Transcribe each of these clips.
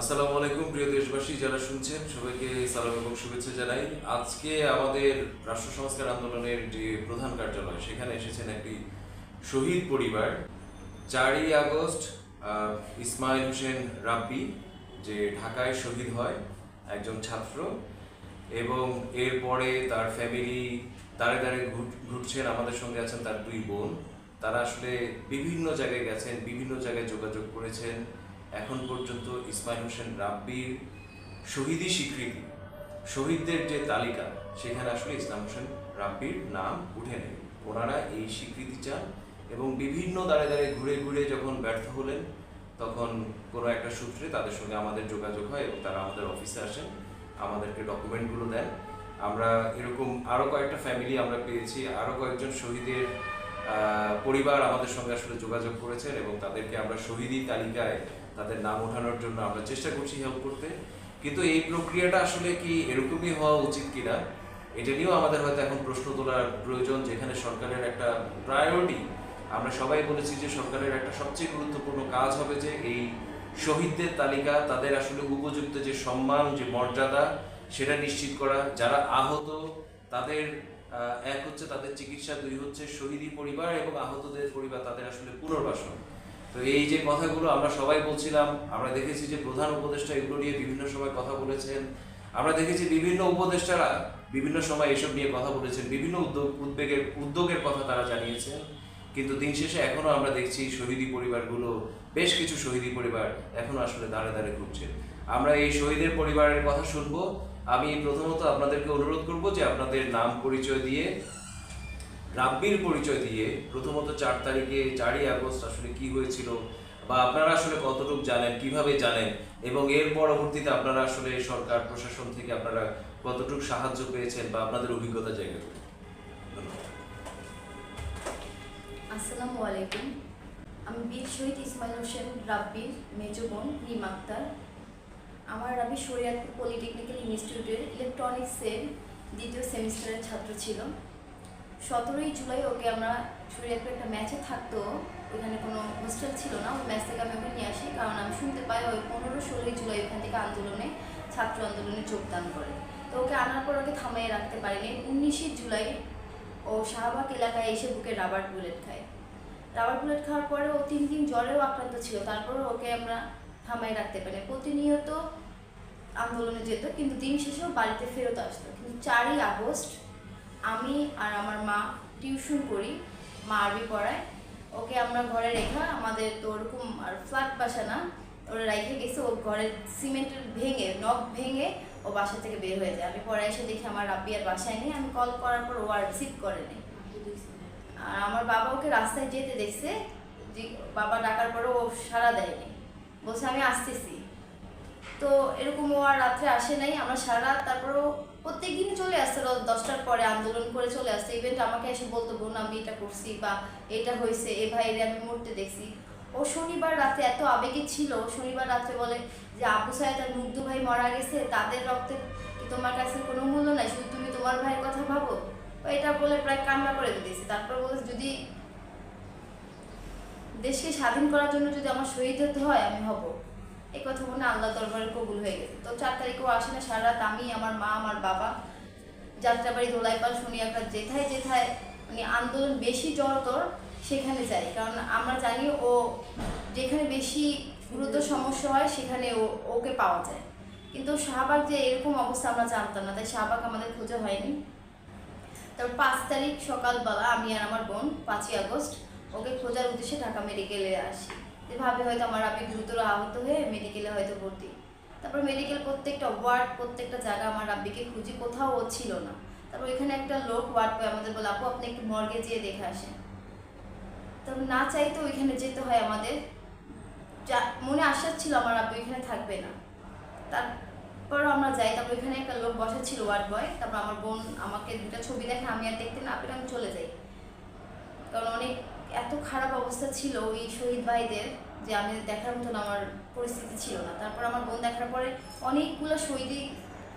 আসসালামু আলাইকুম, প্রিয় দেশবাসী, যারা শুনছেন, সবাইকে সালাম এবং শুভেচ্ছা জানাই। আজকে আমাদের রাষ্ট্র সংস্কার আন্দোলনের যে প্রধান কার্যালয়, সেখানে এসেছেন একটি শহীদ পরিবার, চারই আগস্ট ইসমাইল হোসেন রাব্বি, যে ঢাকায় শহীদ হয়, একজন ছাত্র, এবং এরপরে তার ফ্যামিলি দাঁড়ে দাঁড়ে ঘুরছেন, আমাদের সঙ্গে আছেন তার দুই বোন। তারা আসলে বিভিন্ন জায়গায় গেছেন, বিভিন্ন জায়গায় যোগাযোগ করেছেন। এখন পর্যন্ত ইসমাইল হোসেন রাব্বির শহীদি স্বীকৃতি, শহীদদের যে তালিকা, সেখানে আসলে ইসলাম হোসেন রাব্বির নাম উঠে নেই। ওনারা এই স্বীকৃতি চান এবং বিভিন্ন দাঁড়ে দাঁড়িয়ে ঘুরে ঘুরে যখন ব্যর্থ হলেন, তখন কোনো একটা সূত্রে তাদের সঙ্গে আমাদের যোগাযোগ হয় এবং তারা আমাদের অফিসে আসেন, আমাদেরকে ডকুমেন্টগুলো দেন। আমরা এরকম আরও কয়েকটা ফ্যামিলি আমরা পেয়েছি আরও কয়েকজন শহীদের পরিবার আমাদের সঙ্গে আসলে যোগাযোগ করেছেন এবং তাদেরকে আমরা শহীদি তালিকায় তাদের নাম ওঠানোর জন্য আমরা চেষ্টা করছি হেল্প করতে। কিন্তু এই প্রক্রিয়াটা আসলে কি এরকমই হওয়া উচিত কিনা, এটা নিয়েও আমাদের হয়তো এখন প্রশ্ন তোলার প্রয়োজন, যেখানে সরকারের একটা প্রায়োরিটি আমরা সবাই বলেছি যে সরকারের একটা সবচেয়ে গুরুত্বপূর্ণ কাজ হবে যে এই শহীদদের তালিকা, তাদের আসলে উপযুক্ত যে সম্মান, যে মর্যাদা, সেটা নিশ্চিত করা। যারা আহত, তাদের এক হচ্ছে তাদের চিকিৎসা, দুই হচ্ছে শহীদি পরিবার এবং আহতদের পরিবার, তাদের আসলে পুনর্বাসন। তো এই যে কথাগুলো আমরা সবাই বলছিলাম, আমরা দেখেছি যে প্রধান উপদেষ্টা এগুলো নিয়ে বিভিন্ন সময় কথা বলেছেন। আমরা দেখেছি বিভিন্ন উপদেষ্টারা বিভিন্ন সময় এসব নিয়ে কথা বলেছেন, বিভিন্ন উদ্যোগ, উদ্বেগের, উদ্যোগের কথা তারা জানিয়েছেন। কিন্তু দিন শেষে এখনও আমরা দেখছি শহীদি পরিবারগুলো, বেশ কিছু শহীদি পরিবার এখনও আসলে দাঁড়ে দাঁড়ে ঘুরছে। আমরা এই শহীদের পরিবারের কথা শুনব। আমি প্রথমত আপনাদেরকে অনুরোধ করব যে আপনাদের নাম পরিচয় দিয়ে রাব্বির পরিচয় দিয়ে প্রথমত চার তারিখে চারই আগস্ট আসলে কি হয়েছিল বা আপনারা আসলে কতটুকু জানেন, কীভাবে জানেন এবং এর পরবর্তীতে আপনারা আসলে সরকার, প্রশাসন থেকে আপনারা কতটুকু সাহায্য পেয়েছেন বা আপনাদের অভিজ্ঞতা জায়গা আসসালামু আলাইকুম। আমি বীর শহীদ ইসমাইল হোসেন রাব্বির মেজো বোন রিম আক্তার। আমার রাবি শরিয়াতপুর পলিটেকনিক্যাল ইনস্টিটিউটের ইলেকট্রনিক্সের দ্বিতীয় সেমিস্টারের ছাত্র ছিল সতেরোই জুলাই ওকে আমরা শরিয়াতপুর একটা ম্যাচে থাকতো, ওইখানে কোনো হোস্টেল ছিল না, ওই ম্যাচ থেকে আমি ওকে নিয়ে আসি, কারণ আমি শুনতে পাই ওই পনেরো ষোলোই জুলাই ওখান থেকে আন্দোলনে, ছাত্র আন্দোলনে যোগদান করে। তো ওকে আনার পর ওকে থামাইয়ে রাখতে পারিনি। উনিশে জুলাই ও শাহবাগ এলাকায় এসে বুকে রাবার বুলেট খায়। রাবার বুলেট খাওয়ার পরে ও তিন দিন জ্বরেও আক্রান্ত ছিল তারপরে ওকে আমরা থামাই রাখতে পারি প্রতিনিয়ত আন্দোলনে যেত, কিন্তু দিন শেষেও বাড়িতে ফেরত আসতো। কিন্তু চারই আগস্ট আমি আর আমার মা টিউশন করি, মা আরবি পড়ায়। ওকে আমরা ঘরে রেখা আমাদের তো ওরকম আর ফ্ল্যাট বাসা না, ওরা রেখে গেছে, ও ঘরের সিমেন্টের ভেঙে, নখ ভেঙে ও বাসা থেকে বের হয়ে যায়। আমি পরে এসে দেখি আমার রাব্বি আর বাসায় নেই, আমি কল করার পর ও আর রিসিভ করেনি আর আমার বাবা ওকে রাস্তায় যেতে দেখছে, যে বাবা ডাকার পরে ও সাড়া দেয়নি। বলছে, আমি আসতেছি। তো এরকম ও আর রাত্রে আসে নাই, আমরা সারা রাত তারপরও প্রত্যেক দিন চলে রাত দশটার পরে আন্দোলন করে চলে আসতো ইভেন্ট আমাকে এসে বলতো, বোন, আমি এটা করছি বা এটা হয়েছে, এ ভাই রে আমি মরতে দেখছি। ও শনিবার রাতে এত আবেগী ছিল শনিবার রাতে বলে যে, আবু সাহেদ আর মুগ্ধ ভাই মারা গেছে, তাদের রক্তে তোমার কাছে কোনো মূল্য নাই? শুধু তুমি তোমার ভাইয়ের কথা ভাবো? এটা বলে প্রায় কান্না করে দিতেছি তারপর বলে যদি দেশকে স্বাধীন করার জন্য যদি আমার শহীদ হতে হয়, আমি হব। এই কথা মনে আল্লাহ দরবারে কবুল হয়ে গেছে। তো চার তারিখেও আসে না, সারা রাত আমি, আমার মা, আমার বাবা যাত্রাবাড়ি দোলাইপাল শুনিয়াকার যেথায় যেথায় মানে আন্দোলন বেশি জড়তর সেখানে যাই। কারণ আমরা জানি ও যেখানে বেশি গুরুতর সমস্যা হয় সেখানে ও, ওকে পাওয়া যায়। কিন্তু শাহবাগ যে এরকম অবস্থা আমরা জানতাম না, তাই শাহবাগ আমাদের খোঁজা হয়নি। তারপর পাঁচ তারিখ সকালবেলা আমি আর আমার বোন পাঁচই আগস্ট ওকে খোঁজার উদ্দেশ্যে ঢাকা মেডিকেলে আসি। যে ভাবে হয়তো আমার আমি গুরুতর আহত হয়ে মেডিকেলে হয়তো ভর্তি। তারপর মেডিকেল প্রত্যেকটা ওয়ার্ড প্রত্যেকটা জায়গা আমার রাব্বিকে খুঁজি কোথাও ও ছিল না। তারপর এখানে একটা লোক ওয়ার্ড পেয়ে আমাদের বলে, আপু, আপনি একটু মর্গে যেয়ে দেখে আসেন। তবে না চাইতো ওইখানে যেতে হয় আমাদের। যা, মনে আশ্বাস ছিল আমার আব্বু এখানে থাকবে না। তারপর আমরা যাই, তারপর এখানে একটা লোক বসা ছিল ওয়ার্ড বয়। তারপর আমার বোন আমাকে দুটা ছবি দেখে, আমি আর দেখতে না পেরে আমি চলে যাই। কারণ অনেক এত খারাপ অবস্থা ছিল ওই শহীদ ভাইদের যে আমি দেখার মতন আমার পরিস্থিতি ছিল না। তারপর আমার বোন দেখার পরে অনেকগুলো শহীদি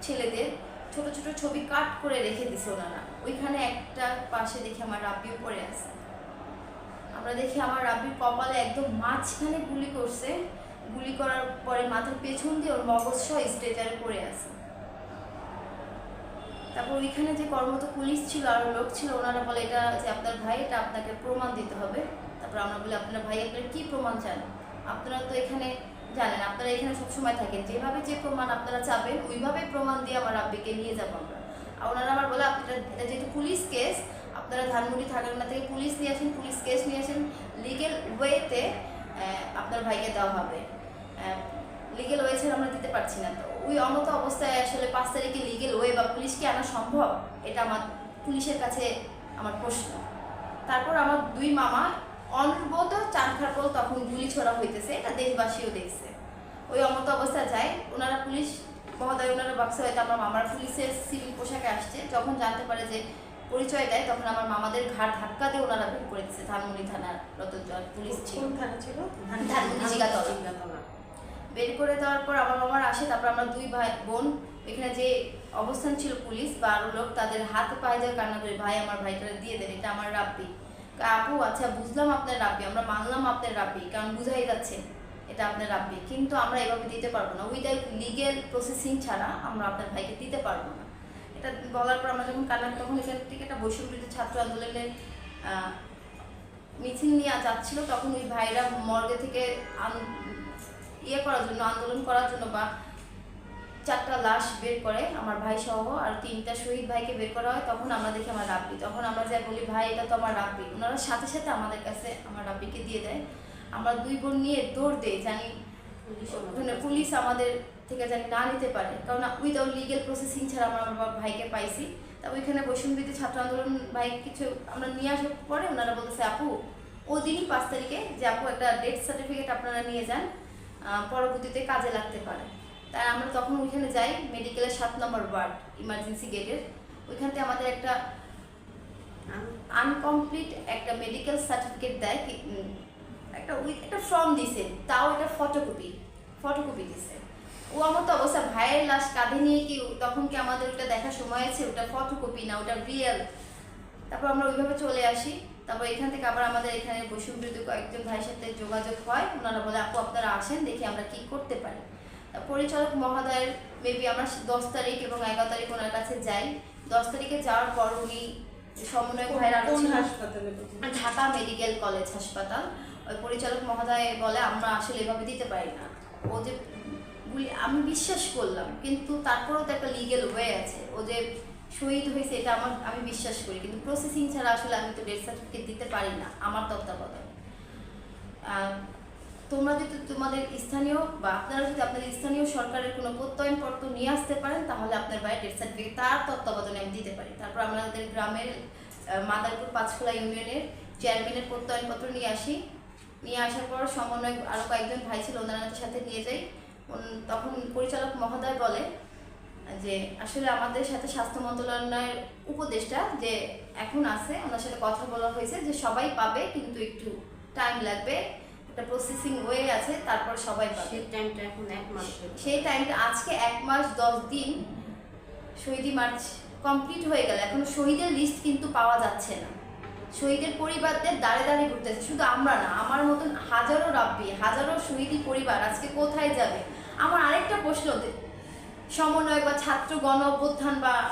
ছেলেদের ছোট ছোট ছবি কাট করে রেখে দিছে ওনারা। ওইখানে একটা পাশে দেখি আমার রাব্বিও পড়ে আছে। আমরা দেখি আমার রাব্বির কপালে একদম মাঝখানে গুলি করছে। গুলি করার পরে মাথার পেছন দিয়ে ওর মগজ সহ স্ট্রেচারে পড়ে আছে। তারপর ওইখানে যে কর্মরত পুলিশ ছিল আর লোক ছিল, ওনারা বলে, এটা যে আপনার ভাই, এটা আপনাকে প্রমাণ দিতে হবে। তারপর আমরা বলি, আপনার ভাই আপনার কী প্রমাণ চান? আপনারা তো এখানে জানেন, আপনারা এখানে সবসময় থাকেন। যেভাবে যে প্রমাণ আপনারা চাবেন ওইভাবে প্রমাণ দিয়ে আমার আব্বিকে নিয়ে যাব আমরা। আর ওনারা আবার বলে, আপনারা, এটা যেহেতু পুলিশ কেস, আপনারা ধানমন্ডি থাকার থেকে পুলিশ নিয়ে আসেন, পুলিশ কেস নিয়ে আসেন। লিগেল ওয়েতে আপনার ভাইকে দেওয়া হবে। লিগেল ওয়ে ছাড়া আমরা দিতে পারছি না তো। ওই অমত অবস্থায় আসলে পাঁচ তারিখে লিগেল ওয়ে বা পুলিশকে আনা সম্ভব? এটা আমার পুলিশের কাছে আমার প্রশ্ন। তারপর আমার দুই মামা অনবত চানখারপল তখন গুলি ছোড়া হইতেছে এটা দেশবাসীও দেখছে। ওই অমত অবস্থায় যায় ওনারা পুলিশ মহোদয় ওনারা বাক্সে হয়তো আমার মামার পুলিশের সিভিল পোশাকে আসছে। যখন জানতে পারে যে পরিচয় দেয় তখন আমার মামাদের ঘাট ধাক্কা দিয়ে ওনারা বের করে দিচ্ছে ধানমন্ডি থানার রতনজল পুলিশ ছিল। ছিল? জিগাতলা। বের করে দেওয়ার পর আমার মামার আসে, তারপর আমরা দুই ভাই, বোন, এখানে যে অবস্থান ছিল পুলিশ বা আরও লোক, তাদের হাত পায়ে যায় কান্না করে ভাই আমার ভাইটা দিয়ে দেন, এটা আমার রাব্বি। আপু আচ্ছা বুঝলাম আপনার রাব্বি, আমরা মানলাম আপনার রাব্বি, কারণ বুঝাই যাচ্ছে এটা আপনার রাব্বি, কিন্তু আমরা এভাবে দিতে পারব না। উইদাউট লিগেল প্রসেসিং ছাড়া আমরা আপনার ভাইকে দিতে পারব না। এটা বলার পর আমরা যখন কান্না, তখন এখান থেকে একটা বৈষম্যবিরোধী ছাত্র আন্দোলনের মিছিল নিয়ে যাচ্ছিল, তখন ওই ভাইরা মর্গে থেকে ইয়ে করার জন্য আন্দোলন করার জন্য বা চারটা লাশ বের করে আমার ভাই সহ আর তিনটা শহীদ ভাইকে বের করা হয় তখন আমরা দেখি আমার রাব্বি। তখন আমরা যাই বলি ভাই এটা তো আমার রাব্বি। ওনারা সাথে সাথে আমাদের কাছে আমার রাব্বিকে দিয়ে দেয়। আমরা দুই বোন নিয়ে দৌড় দেই জানি পুলিশ ওখানে পুলিশ আমাদের থেকে জানি না নিতে পারে। কারণ উইদাউট লিগেল প্রসেসিং ছাড়া আমরা আমার ভাইকে পাইছি। তা ওইখানে বৈষম্যবিধি ছাত্র আন্দোলন ভাই কিছু আমরা নিয়ে আসার পরে ওনারা বলতেছে আপু ও দিনই পাঁচ তারিখে যে আপু একটা ডেথ সার্টিফিকেট আপনারা নিয়ে যান পরবর্তীতে কাজে লাগতে পারে। তাই আমরা তখন ওইখানে যাই মেডিকেলের সাত নম্বর ওয়ার্ড ইমার্জেন্সি গেটের ওইখানতে আমাদের একটা আনকমপ্লিট একটা মেডিকেল সার্টিফিকেট দেয় একটা উই একটা ফর্ম দিছে, তাও এটা ফটোকপি ফটোকপি দিছে। ও আমার তো অবস্থা, ভাইয়ের লাশ কাঁধে নিয়ে কি তখন কি আমাদের ওটা দেখার সময় আছে? ওটা ফটোকপি না, ওটা রিয়েল তারপর আমরা ওইভাবে চলে আসি। তারপর এখান থেকে আবার আমাদের এখানে বৈষম্যবিরোধী কয়েকজন ভাইয়ের সাথে যোগাযোগ হয়। ওনারা বলে আপু আপনারা আসেন দেখি আমরা কি করতে পারি। পরিচালক মহোদয়ের মেবি আমরা দশ তারিখ এবং এগারো তারিখ ওনার কাছে যাই। দশ তারিখে যাওয়ার পর উনি সমন্বয়ক ভাইয়ের? ঢাকা মেডিকেল কলেজ হাসপাতাল। ওই পরিচালক মহোদয় বলে আমরা আসলে এভাবে দিতে পারি না। ও যে আমি বিশ্বাস করলাম কিন্তু তারপরেও তো একটা লিগেল ওয়ে আছে। ও যে শহীদ হয়েছে, এটা আমার, আমি বিশ্বাস করি। কিন্তু প্রসেসিং ছাড়া আসলে আমি তো ডেথ সার্টিফিকেট দিতে পারি না, আমার তত্ত্বাবধানে। তোমরা যদি তোমাদের স্থানীয় বা আপনারা যদি আপনাদের স্থানীয় সরকারের কোনো প্রত্যয়নপত্র নিয়ে আসতে পারেন, তাহলে আপনার বাইরে ডেথ সার্টিফিকেট তার তত্ত্বাবধানে আমি দিতে পারি। তারপর আমরা আমাদের গ্রামের মাদারপুর পাঁচখোলা ইউনিয়নের চেয়ারম্যানের প্রত্যয়নপত্র নিয়ে আসি। নিয়ে আসার পর সমন্বয় আরও কয়েকজন ভাই ছিল ওনাদের সাথে নিয়ে যাই। তখন পরিচালক মহোদয় বলে যে আসলে আমাদের সাথে স্বাস্থ্য মন্ত্রণালয়ের উপদেষ্টা যে এখন আছে ওনার সাথে কথা বলা হয়েছে যে সবাই পাবে কিন্তু একটু টাইম লাগবে একটা প্রসেসিং ওয়ে আছে তারপর সবাই পাবে। সেই টাইমটা এখন এক মাস সেই টাইমটা আজকে এক মাস দশ দিন শহীদি মার্চ কমপ্লিট হয়ে গেল। এখন শহীদের লিস্ট কিন্তু পাওয়া যাচ্ছে না। শহীদের পরিবারদের দাঁড়ে দাঁড়িয়ে ঘুরতেছে। শুধু আমরা না আমার মতন হাজারো রাব্বি হাজারো শহীদি পরিবার আজকে কোথায় যাবে? আমার আরেকটা প্রশ্ন সমন্বয় বা ছাত্র গণ অভ্যুত্থান বা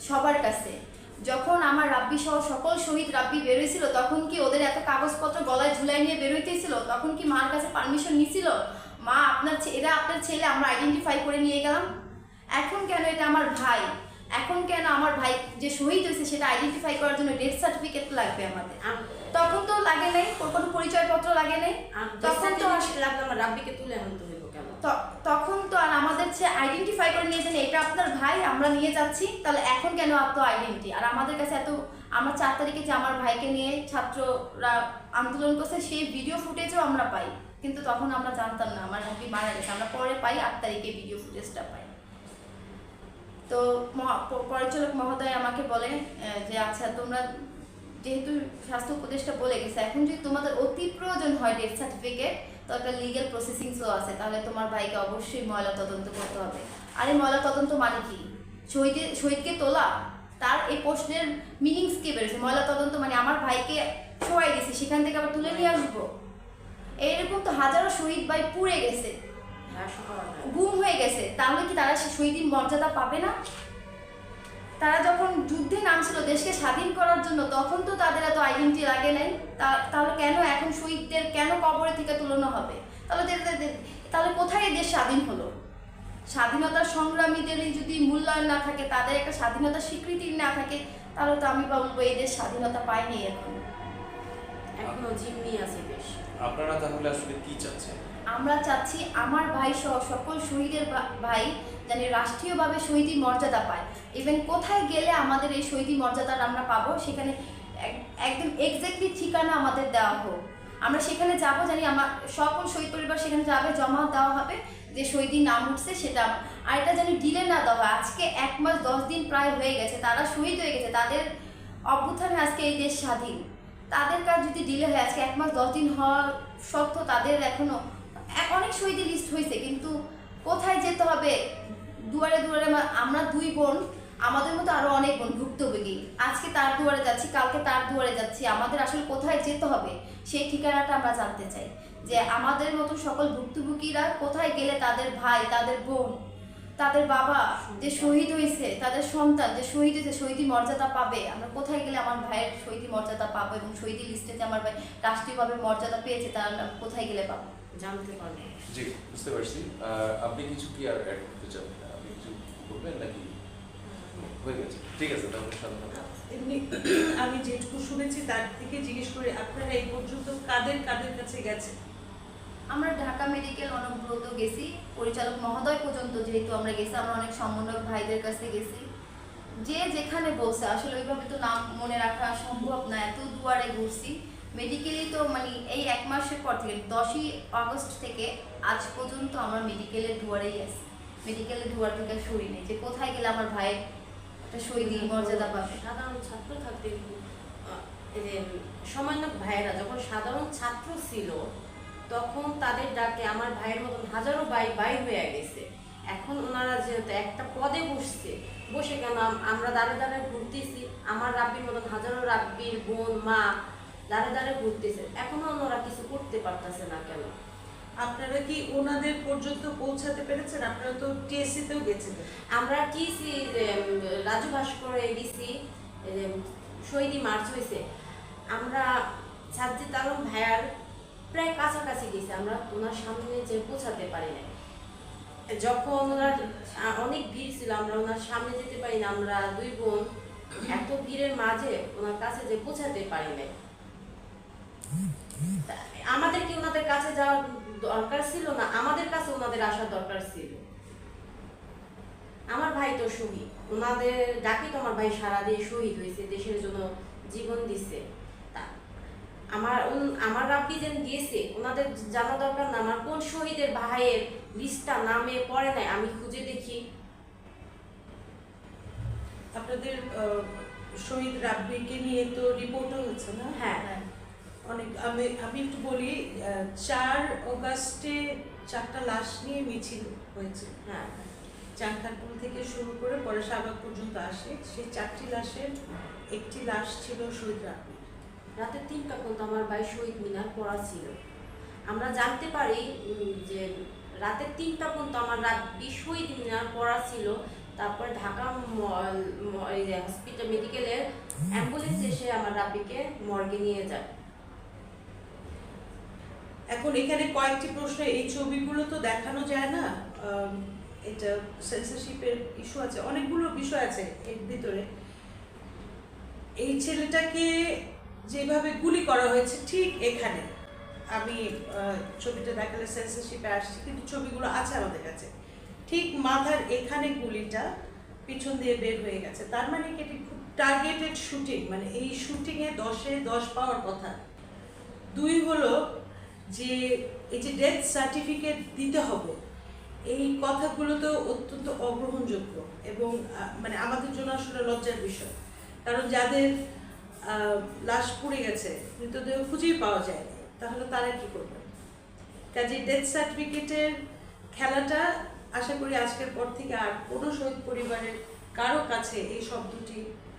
সবার কাছে। যখন আমার রাব্বি সহ সকল শহীদ রাব্বি বেরোইছিল তখন কি ওদের এত কাগজপত্র গলায় ঝুলাই নিয়ে বেরোইতেছিল? তখন কি মার কাছে পারমিশন নিছিল? মা আপনার ছে- এরা আপনার ছেলে আমরা আইডেন্টিফাই করে নিয়ে গেলাম। এখন কেন এটা আমার ভাই? এখন কেন আমার ভাই যে শহীদ হয়েছে সেটা আইডেন্টিফাই করার জন্য ডেথ সার্টিফিকেট লাগবে আমাদের? তখন তো লাগে নাই কোনো পরিচয়পত্র লাগে নাই? তখন তো লাগলে আমার রাব্বিকে তুলে আনতে। তখন তো আর আমাদের যে আইডেন্টিফাই করে নিয়েছেন এটা আপনার ভাই, আমরা নিয়ে যাচ্ছি, তাহলে এখন কেন এত আইডেন্টি আর আমাদের কাছে এত, আমরা চার তারিখে যে আমার ভাইকে নিয়ে ছাত্ররা আন্দোলন করছে, সেই ভিডিও ফুটেজও আমরা পাই। কিন্তু তখন আমরা জানতাম না, আমার ভাবি মারা গেছে, আমরা পরে পাই, আট তারিখে ভিডিও ফুটেজটা পাই। তো পরিচালক মহোদয় আমাকে বলে যে আচ্ছা তোমরা যেহেতু স্বাস্থ্য উপদেষ্টা বলে গেছে, এখন যদি তোমাদের অতি প্রয়োজন হয় ডেথ সার্টিফিকেট তো একটা লিগেল প্রসেসিং সো আছে তাহলে তোমার ভাইকে অবশ্যই ময়লা তদন্ত করতে হবে। আর এই ময়লা তদন্ত মানে কি? শহীদে শহীদকে তোলা? তার এই প্রশ্নের মিনিংস কি বেরোছে ময়লা তদন্ত মানে আমার ভাইকে শোয়াই গেছে সেখান থেকে আবার তুলে নিয়ে আসব। এইরকম তো হাজারো শহীদ ভাই পুড়ে গেছে। গুম হয়ে গেছে। তাহলে কি তারা সে শহীদ মর্যাদা পাবে না? তারা যুদ্ধে নামছিল দেশকে স্বাধীন করার জন্য তখন তো তাদের এত আইডেন্টি লাগে নাই। তা- তাহলে কেন এখন শহীদদের কেন কবরে থেকে তুলনা হবে? তাহলে তাহলে কোথায় এই দেশ স্বাধীন হলো? স্বাধীনতার সংগ্রামীদের যদি মূল্যায়ন না থাকে তাদের একটা স্বাধীনতার স্বীকৃতি না থাকে তাহলে তো আমি বলব এই দেশ স্বাধীনতা পায়নি এখন। এখনও জিম্মি আছে বেশ আপনারা তাহলে আসলে কি চাচ্ছেন? আমরা চাচ্ছি আমার ভাই সহ সকল শহীদের ভাই যেন রাষ্ট্রীয়ভাবে শহীদের মর্যাদা পায়। ইভেন কোথায় গেলে আমাদের এই শহীদি মর্যাদাটা আমরা পাবো, সেখানে এক- একদম এক্স্যাক্টলি ঠিকানা আমাদের দেওয়া হোক। আমরা সেখানে যাব, জানি আমার সকল শহীদ পরিবার সেখানে যাবে, জমা দেওয়া হবে, যে শহীদি নাম উঠছে সেটা আর এটা জানি ডিলে না দেওয়া, আজকে এক মাস দশ দিন প্রায় হয়ে গেছে, তারা শহীদ হয়ে গেছে, তাদের অভ্যুত্থানে আজকে এই দেশ স্বাধীন। তাদের কাজ যদি ডিলে হয়, আজকে এক মাস দশ দিন হওয়া সত্ত্বেও তাদের এখনও অনেক শহীদের লিস্ট হয়েছে, কিন্তু কোথায় যেতে হবে? দুয়ারে দুয়ারে আমা- আমরা দুই বোন আমাদের মতো আরও অনেক বোন ভুক্তভোগী। আজকে তার দুয়ারে যাচ্ছি কালকে তার দুয়ারে যাচ্ছি আমাদের আসলে কোথায় যেতে হবে সেই ঠিকানাটা আমরা জানতে চাই। যে আমাদের মতো সকল ভুক্তভোগীরা কোথায় গেলে তাদের ভাই তাদের বোন তাদের বাবা যে শহীদ হয়েছে তাদের সন্তান যে শহীদ হয়েছে শহীদি মর্যাদা পাবে। আমরা কোথায় গেলে আমার ভাইয়ের শহীদি মর্যাদা পাবো এবং শহীদি লিস্টে যে আমার ভাই রাষ্ট্রীয়ভাবে মর্যাদা পেয়েছে তার আমরা কোথায় গেলে পাবো? জানতে পারবে। জি বুঝতে পারছি। আপনি কিছু কি আর অ্যাড করতে চান? আপনি কিছু বলবেন নাকি? হয়ে গেছে। ঠিক আছে তাহলে সাধারণ আমি যেটুকু শুনেছি তার থেকে জিজ্ঞেস করে আপনারা এই পর্যন্ত কাদের কাদের কাছে গেছে আমরা ঢাকা মেডিকেল অনব্রত গেছি। পরিচালক মহোদয় পর্যন্ত যেহেতু আমরা গেছি আমরা অনেক সমন্বয়ক ভাইদের কাছে গেছি। যে যেখানে বলছে আসলে ওইভাবে তো নাম মনে রাখা সম্ভব না এত দুয়ারে ঘুরছি। মেডিকেলি তো মানে এই এক মাসের পর থেকে দশই আগস্ট থেকে আজ পর্যন্ত আমরা মেডিকেলের দুয়ারেই আছি। মেডিকেলের দুয়ার থেকে সরি নেই। যে কোথায় গেলে আমার ভাইয়ের একটা শহীদ মর্যাদা পাবে। সাধারণ ছাত্র থাকতে আহ, এই যে সমন্বয়ক ভাইয়েরা যখন সাধারণ ছাত্র ছিল তখন তাদের ডাকে আমার ভাইয়ের মতন হাজারো ভাই বাই হয়ে গেছে। এখন ওনারা যেহেতু একটা পদে বসছে বসে কেন আমরা দাঁড়ে দাঁড়ে ঘুরতেছি আমার রাব্বির মতন হাজারো রাব্বির বোন মা দাঁড়ে দাঁড়ে ঘুরতেছে। এখনও ওনারা কিছু করতে পারতেছে না কেন? আপনারা কি ওনাদের পর্যন্ত পৌঁছাতে পেরেছেন? আপনারা তো টিএসসি তেও গেছিলেন আমরা কি সি- যে, উম, রাজু ভাস্করে এই শহীদি মার্চ হয়েছে। আমরা সাজ্জিদ আলম ভাইয়ার প্রায় কাছাকাছি গেছি। আমরা ওনার সামনে যে পৌঁছাতে পারি না যখন ওনার অনেক ভিড় ছিল আমরা ওনার সামনে যেতে পারি না। আমরা দুই বোন এত ভিড়ের মাঝে ওনার কাছে যে পৌঁছাতে পারি না আমাদের কি ওনাদের কাছে যাওয়ার দরকার ছিল না আমাদের কাছে ওনাদের আসার দরকার ছিল। আমার ভাই তো শহীদ ওনাদের ডাকি তো আমার ভাই সারা দিয়ে শহীদ হয়েছে দেশের জন্য জীবন দিছে। আমার আমার রাব্বি যেন গিয়েছে ওনাদের জানা দরকার না আমার কোন শহীদের ভাইয়ের লিস্টটা নামে পড়ে নাই আমি খুঁজে দেখি। আপনাদের শহীদ রাব্বিকে নিয়ে তো রিপোর্টও হচ্ছে না? হ্যাঁ। অনেক আমি আমি একটু বলি চার অগাস্টে চারটা লাশ নিয়ে মিছিল হয়েছে হ্যাঁ। চাংখারপুল থেকে শুরু করে পরে শাহবাগ পর্যন্ত আসে। সেই চারটি লাশের একটি লাশ ছিল শহীদ রাব্বি। রাতে তিনটা পর্যন্ত আমার ভাই শহীদ মিনার পড়া ছিল। আমরা জানতে পারি যে রাতে তিনটা পর্যন্ত আমার রাব্বি শহীদ মিনার পড়া ছিল। তারপরে ঢাকা হসপিটাল মেডিকেলের অ্যাম্বুলেন্স এসে আমার রাব্বিকে মর্গে নিয়ে যায়। এখন এখানে কয়েকটি প্রশ্ন এই ছবিগুলো তো দেখানো যায় না এটা সেন্সরশিপের ইস্যু আছে, অনেকগুলো বিষয় আছে এর ভিতরে। এই ছেলেটাকে যেভাবে গুলি করা হয়েছে ঠিক এখানে। আমি ছবিটা দেখালে সেন্সরশিপে আসছি, কিন্তু ছবিগুলো আছে আমাদের কাছে। ঠিক মাথার এখানে গুলিটা পিছন দিয়ে বের হয়ে গেছে। তার মানে কি এটি খুব টার্গেটেড শুটিং মানে এই শুটিংয়ে দশে দশ পাওয়ার কথা। দুই হলো যে এই যে ডেথ সার্টিফিকেট দিতে হবে, এই কথাগুলো তো অত্যন্ত অগ্রহণযোগ্য এবং মানে আমাদের জন্য আসলে লজ্জার বিষয়। কারণ যাদের লাশ পড়ে গেছে, মৃতদেহ খুঁজেই পাওয়া যায় তাহলে তারা কি করবে কাজে ডেথ সার্টিফিকেটের খেলাটা আশা করি আজকের পর থেকে আর কোনো শহীদ পরিবারের কারও কাছে এই শব্দটি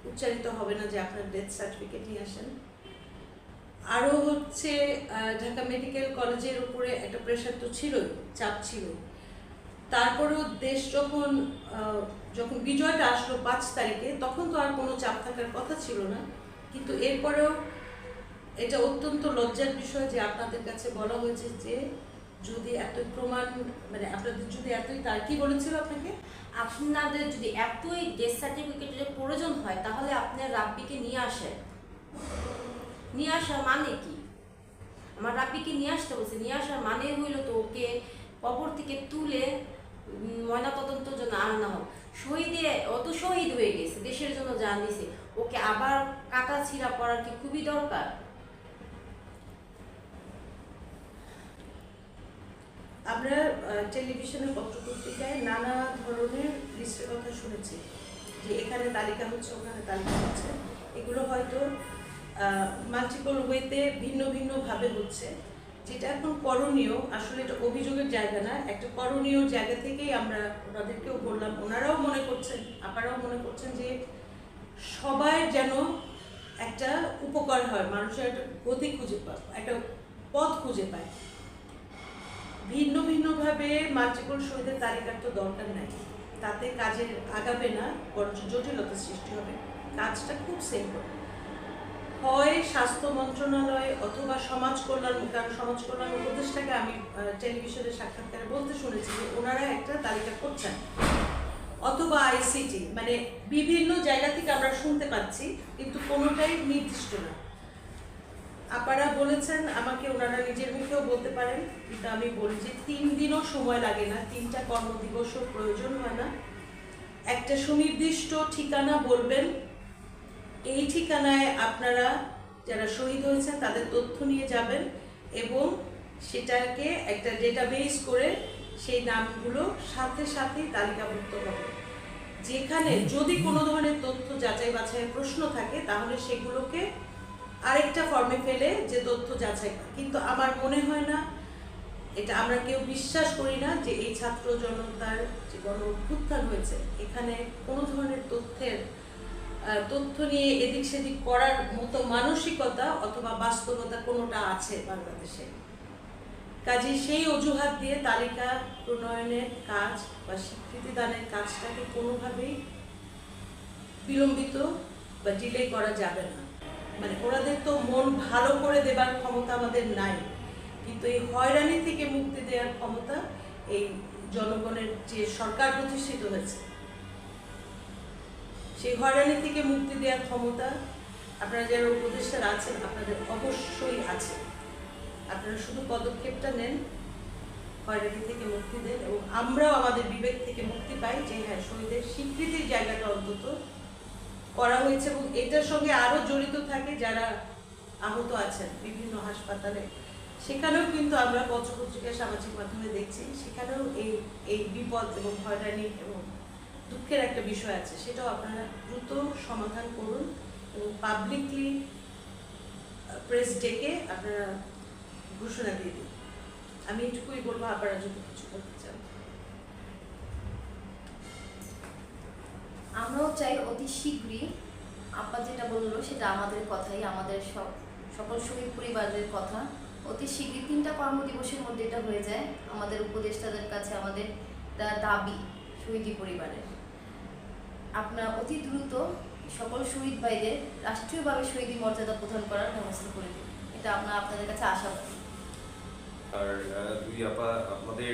উচ্চারিত হবে না যে আপনার ডেথ সার্টিফিকেট নিয়ে আসেন। আরও হচ্ছে ঢাকা মেডিকেল কলেজের উপরে একটা প্রেশার তো ছিলই, চাপ ছিল। তারপরেও দেশ যখন যখন বিজয়টা আসলো পাঁচ তারিখে, তখন তো আর কোনো চাপ থাকার কথা ছিল না। কিন্তু এরপরেও এটা অত্যন্ত লজ্জার বিষয় যে আপনাদের কাছে বলা হয়েছে যে, যদি এত প্রমাণ মানে আপনাদের যদি এতই তার, কি বলেছিল আপনাকে? আপনাদের যদি এতই ডেথ সার্টিফিকেটের প্রয়োজন হয়, তাহলে আপনার রাব্বিকে নিয়ে আসেন। নিয়ে আসার মানে কি? আমার রাব্বিকে নিয়ে আসতে বলছে, নিয়ে আসার মানে হইল তো ওকে কবর থেকে তুলে ময়নাতদন্তের জন্য আনা হোক। শহীদে, ও তো শহীদ হয়ে গেছে, দেশের জন্য জান দিছে ওকে আবার কাটা ছিঁড়া পড়ার কি খুবই দরকার? আমরা টেলিভিশনে পত্রপত্রিকায় নানা ধরনের লিস্টের কথা শুনেছি যে এখানে তালিকা হচ্ছে, ওখানে তালিকা হচ্ছে। এগুলো হয়তো মাল্টিপল ওয়েতে ভিন্ন ভিন্নভাবে হচ্ছে। যেটা এখন করণীয়, আসলে এটা অভিযোগের জায়গা না, একটা করণীয় জায়গা থেকেই আমরা ওনাদেরকেও বললাম। ওনারাও মনে করছেন আপনারাও মনে করছেন যে সবাই যেন একটা উপকার হয়, মানুষের একটা গতি খুঁজে পায় একটা পথ খুঁজে পায়। ভিন্ন ভিন্নভাবে মাল্টিপল শহীদের তালিকার তো দরকার নাই। তাতে কাজের আগাবে না, বরঞ্চ জটিলতা সৃষ্টি হবে। কাজটা খুব সিম্পল হয় স্বাস্থ্য মন্ত্রণালয় অথবা সমাজ কল্যাণ কারণ সমাজ কল্যাণ উপদেষ্টাকে আমি টেলিভিশনে সাক্ষাৎকারে বলতে শুনেছি যে ওনারা একটা তালিকা করছেন। অথবা আইসিটি মানে বিভিন্ন জায়গা থেকে আমরা শুনতে পাচ্ছি, কিন্তু কোনোটাই নির্দিষ্ট না। আপারা বলেছেন, আমাকে ওনারা নিজের মুখেও বলতে পারেন, কিন্তু আমি বলি যে তিন দিনও সময় লাগে না, তিনটা কর্মদিবসও প্রয়োজন হয় না। একটা সুনির্দিষ্ট ঠিকানা বলবেন এই ঠিকানায় আপনারা যারা শহীদ হয়েছেন তাদের তথ্য নিয়ে যাবেন এবং সেটাকে একটা ডেটাবেস করে সেই নামগুলো সাথে সাথেই তালিকাভুক্ত হবে যেখানে যদি কোনো ধরনের তথ্য যাচাই বাছাইয়ের প্রশ্ন থাকে তাহলে সেগুলোকে আরেকটা ফর্মে ফেলে যে তথ্য যাচাই। কিন্তু আমার মনে হয় না এটা আমরা কেউ বিশ্বাস করি না যে এই ছাত্র জনতার যে গণ অভ্যুত্থান হয়েছে এখানে কোনো ধরনের তথ্যের তথ্য নিয়ে এদিক সেদিক করার মতো মানসিকতা অথবা বাস্তবতা কোনোটা আছে বাংলাদেশে? কাজে সেই অজুহাত দিয়ে তালিকা, প্রণয়নের কাজ বা স্বীকৃতি দানের কাজটাকে কোনোভাবেই বিলম্বিত বা ডিলে করা যাবে না। মানে ওনাদের তো মন ভালো করে দেবার ক্ষমতা আমাদের নাই। কিন্তু এই হয়রানি থেকে মুক্তি দেওয়ার ক্ষমতা এই জনগণের যে সরকার প্রতিষ্ঠিত হয়েছে সেই হয়রানি থেকে মুক্তি দেওয়ার ক্ষমতা আপনারা যারা উপদেষ্টার আছেন, আপনাদের অবশ্যই আছে। আপনারা শুধু পদক্ষেপটা নেন, হয়রানি থেকে মুক্তি দেন এবং আমরাও আমাদের বিবেক থেকে মুক্তি পাই। যে হ্যাঁ শহীদের স্বীকৃতির জায়গাটা অন্তত করা হয়েছে এবং এটার সঙ্গে আরও জড়িত থাকে যারা আহত আছেন বিভিন্ন হাসপাতালে। সেখানেও কিন্তু আমরা পত্রপত্রিকা সামাজিক মাধ্যমে দেখছি, সেখানেও এই এই বিপদ এবং হয়রানি এবং দুঃখের একটা বিষয় আছে, সেটাও আপনারা দ্রুত সমাধান করুন এবং পাবলিকলি প্রেস ডেকে আপনারা ঘোষণা দিয়ে দিন। আমি এটুকুই বলব আপনারা যদি কিছু করতে চান। আমরাও চাই অতি শীঘ্রই আপা যেটা বলল সেটা আমাদের কথাই, আমাদের সব, সকল শহীদ পরিবারের কথা। অতি শীঘ্রই তিনটা কর্মদিবসের মধ্যে এটা হয়ে যায়। আমাদের উপদেষ্টাদের কাছে আমাদের দাবি, শহীদি পরিবারের। আপনার অতি দ্রুত সকল শহীদ ভাইদের রাষ্ট্রীয়ভাবে শহীদি মর্যাদা প্রদান করার ব্যবস্থা করে দিন। এটা আমরা আপনাদের কাছে আশাবাদী আর দুই আপা, আপনাদের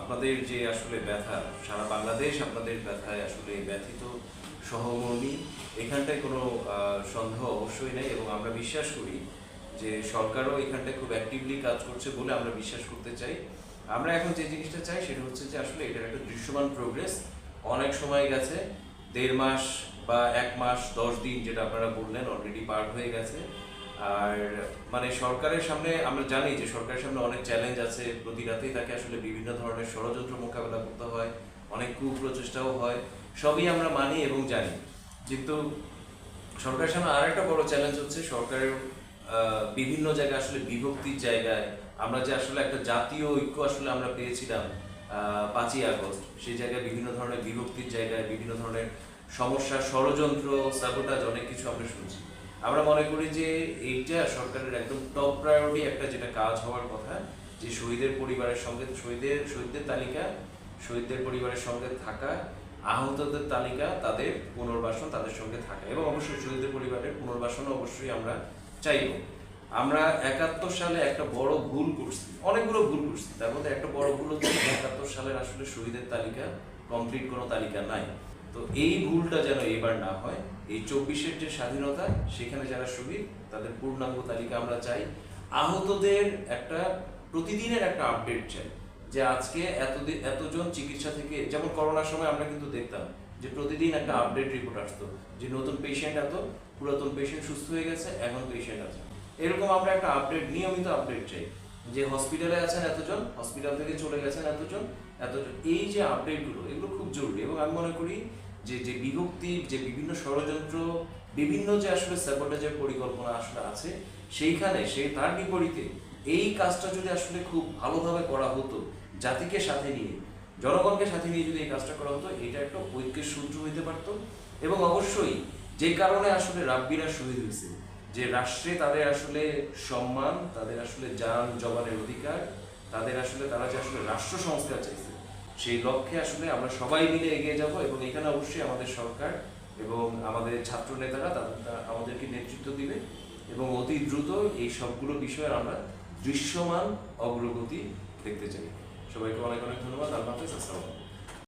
আপনাদের যে আসলে ব্যথা, সারা বাংলাদেশ আপনাদের ব্যথায় আসলে ব্যথিত সহমর্মী এখানটায় কোনো সন্দেহ অবশ্যই নেই এবং আমরা বিশ্বাস করি যে সরকারও এখানটায় খুব অ্যাক্টিভলি কাজ করছে বলে আমরা বিশ্বাস করতে চাই। আমরা এখন যে জিনিসটা চাই সেটা হচ্ছে যে আসলে এটার একটা দৃশ্যমান প্রোগ্রেস অনেক সময় গেছে, দেড় মাস বা এক মাস, দশ দিন যেটা আপনারা বললেন অলরেডি পার হয়ে গেছে। আর মানে সরকারের সামনে আমরা জানি যে সরকারের সামনে অনেক চ্যালেঞ্জ আছে। প্রতি রাতেই তাকে আসলে বিভিন্ন ধরনের ষড়যন্ত্র মোকাবেলা করতে হয়, অনেক কুপ্রচেষ্টাও হয়। সবই আমরা মানি এবং জানি। কিন্তু সরকারের সামনে আর একটা বড় চ্যালেঞ্জ হচ্ছে, সরকারের বিভিন্ন জায়গায় আসলে বিভক্তির জায়গায় আমরা যে আসলে একটা জাতীয় ঐক্য আসলে আমরা পেয়েছিলাম পাঁচই আগস্ট। সেই জায়গায় বিভিন্ন ধরনের বিভক্তির জায়গায়, বিভিন্ন ধরনের সমস্যা ষড়যন্ত্র সাবোটাজ অনেক কিছু আমরা শুনছি। আমরা মনে করি যে এইটা সরকারের একদম টপ প্রায়োরিটি একটা যেটা কাজ হওয়ার কথা, যে শহীদের পরিবারের সঙ্গে, শহীদের, শহীদদের তালিকা, শহীদদের পরিবারের সঙ্গে থাকা, আহতদের তালিকা, তাদের পুনর্বাসন তাদের সঙ্গে থাকা এবং অবশ্যই শহীদদের পরিবারের পুনর্বাসন অবশ্যই আমরা চাইব। আমরা একাত্তর সালে একটা বড় ভুল করছি। অনেকগুলো ভুল করছি। তার মধ্যে একটা বড় ভুল হচ্ছে একাত্তর সালের আসলে শহীদের তালিকা কমপ্লিট কোনো তালিকা নাই। তো এই ভুলটা যেন এবার না হয়, এই চব্বিশের যে স্বাধীনতা, সেখানে যারা শহীদ, তাদের পূর্ণাঙ্গ তালিকা আমরা চাই। আহতদের একটা প্রতিদিনের একটা আপডেট চাই যে আজকে এতদিন এতজন চিকিৎসা থেকে, যেমন করোনার সময় আমরা কিন্তু দেখতাম যে প্রতিদিন একটা আপডেট রিপোর্ট আসতো যে নতুন পেশেন্ট এত, পুরাতন পেশেন্ট সুস্থ হয়ে গেছে, এখন পেশেন্ট আছে। এরকম আমরা একটা আপডেট নিয়মিত আপডেট চাই। যে হসপিটালে আছেন এতজন হসপিটাল থেকে চলে গেছেন এতজন এতজন। এই যে আপডেটগুলো এগুলো খুব জরুরি এবং আমি মনে করি যে যে বিভক্তি, যে বিভিন্ন ষড়যন্ত্র, বিভিন্ন যে আসলে স্যাবোটেজের পরিকল্পনা আসলে আছে, সেইখানে সে তার বিপরীতে এই কাজটা যদি আসলে খুব ভালোভাবে করা হতো, জাতিকে সাথে নিয়ে, জনগণকে সাথে নিয়ে যদি এই কাজটা করা হতো, এটা একটা ঐক্যের সূত্র হইতে পারত। এবং অবশ্যই যে কারণে আসলে রাব্বিরা শহীদ হয়েছে যে রাষ্ট্রে তাদের আসলে সম্মান, তাদের আসলে যান জবানের অধিকার, তাদের আসলে তারা যে আসলে রাষ্ট্র সংস্কার চাইছে, সেই লক্ষ্যে আসলে আমরা সবাই মিলে এগিয়ে যাব এবং এখানে অবশ্যই আমাদের সরকার এবং আমাদের ছাত্র নেতারা তাদের আমাদেরকে নেতৃত্ব দিবে এবং অতি দ্রুত এই সবগুলো বিষয়ে আমরা দৃশ্যমান অগ্রগতি দেখতে চাই। সবাইকে অনেক অনেক ধন্যবাদ। আল্লাহ হাফেজ। আসসালাম